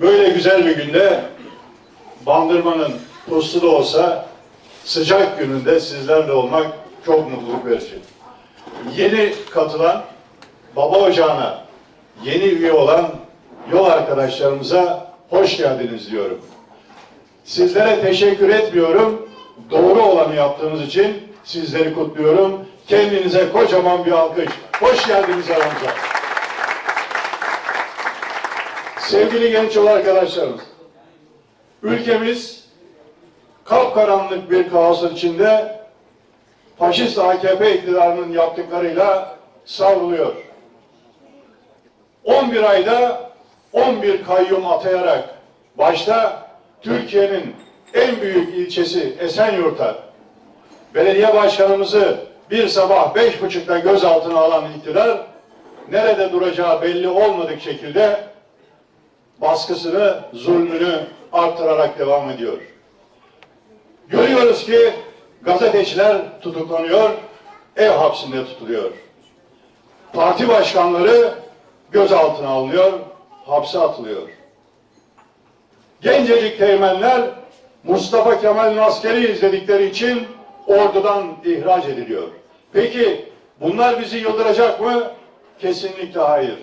Böyle güzel bir günde Bandırma'nın puslu da olsa sıcak gününde sizlerle olmak çok mutluluk verici. Yeni katılan Baba Ocağı'na yeni üye olan yol arkadaşlarımıza hoş geldiniz diyorum. Sizlere teşekkür etmiyorum. Doğru olanı yaptığınız için sizleri kutluyorum. Kendinize kocaman bir alkış. Hoş geldiniz aramıza. Sevgili genç yol arkadaşlarımız, ülkemiz kapkaranlık bir kaosun içinde faşist AKP iktidarının yaptıklarıyla savruluyor. 11 ayda 11 kayyum atayarak başta Türkiye'nin en büyük ilçesi Esenyurt'a belediye başkanımızı bir sabah beş buçukta gözaltına alan iktidar nerede duracağı belli olmadık şekilde baskısını, zulmünü artırarak devam ediyor. Görüyoruz ki gazeteciler tutuklanıyor, ev hapsinde tutuluyor. Parti başkanları gözaltına alınıyor, hapse atılıyor. Gencecik teğmenler Mustafa Kemal'in askeri izledikleri için ordudan ihraç ediliyor. Peki bunlar bizi yıldıracak mı? Kesinlikle hayır.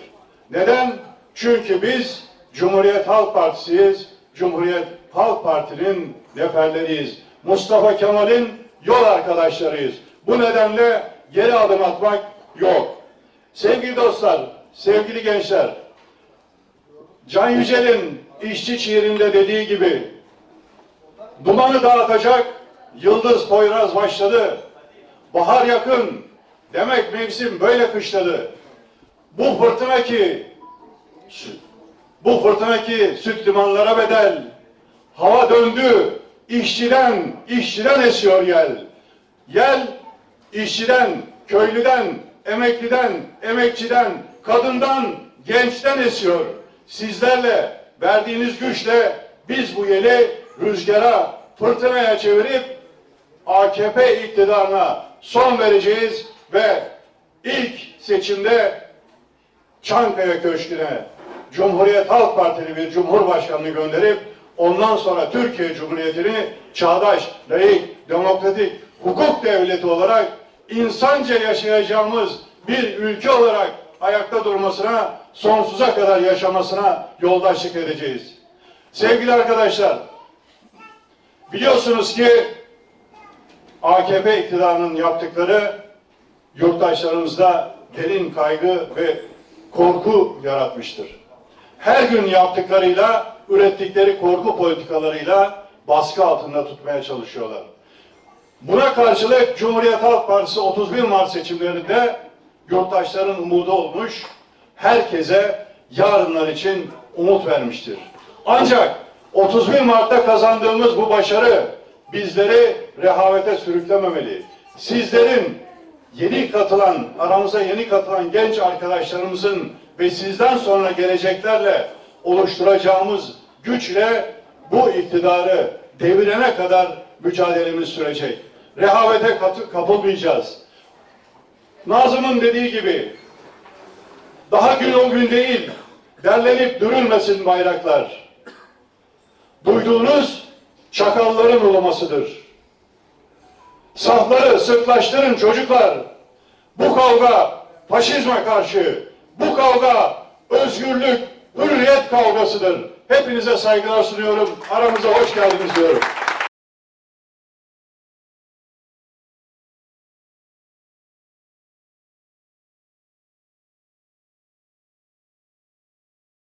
Neden? Çünkü biz Cumhuriyet Halk Partisi'yiz. Cumhuriyet Halk Parti'nin neferleriyiz. Mustafa Kemal'in yol arkadaşlarıyız. Bu nedenle geri adım atmak yok. Sevgili dostlar, sevgili gençler, Can Yücel'in işçi şiirinde dediği gibi dumanı dağıtacak Yıldız Poyraz başladı. Bahar yakın. Demek mevsim böyle kışladı. Bu fırtına ki bu fırtına ki süt limanlara bedel. Hava döndü. işçiden, işçiden esiyor yel. Yel işçiden, köylüden, emekliden, emekçiden, kadından, gençten esiyor. Sizlerle verdiğiniz güçle biz bu yeli rüzgara, fırtınaya çevirip AKP iktidarına son vereceğiz ve ilk seçimde Çankaya Köşkü'ne Cumhuriyet Halk Partili bir cumhurbaşkanını gönderip ondan sonra Türkiye Cumhuriyeti'ni çağdaş, layık, demokratik, hukuk devleti olarak insanca yaşayacağımız bir ülke olarak ayakta durmasına, sonsuza kadar yaşamasına yoldaşlık edeceğiz. Sevgili arkadaşlar, biliyorsunuz ki AKP iktidarının yaptıkları yurttaşlarımızda derin kaygı ve korku yaratmıştır. Her gün yaptıklarıyla, ürettikleri korku politikalarıyla baskı altında tutmaya çalışıyorlar. Buna karşılık Cumhuriyet Halk Partisi 31 Mart seçimlerinde yurttaşların umudu olmuş, herkese yarınlar için umut vermiştir. Ancak 31 Mart'ta kazandığımız bu başarı bizleri rehavete sürüklememeli. Sizlerin yeni katılan, aramıza yeni katılan genç arkadaşlarımızın ve sizden sonra geleceklerle oluşturacağımız güçle bu iktidarı devirene kadar mücadelemiz sürecek. Rehavete kapılmayacağız. Nazım'ın dediği gibi daha gün o gün değil, derlenip dürülmesin bayraklar. Duyduğunuz çakalların ulumasıdır. Safları sıklaştırın çocuklar. Bu kavga faşizme karşı, bu kavga özgürlük, hürriyet kavgasıdır. Hepinize saygılar sunuyorum. Aramıza hoş geldiniz diyorum.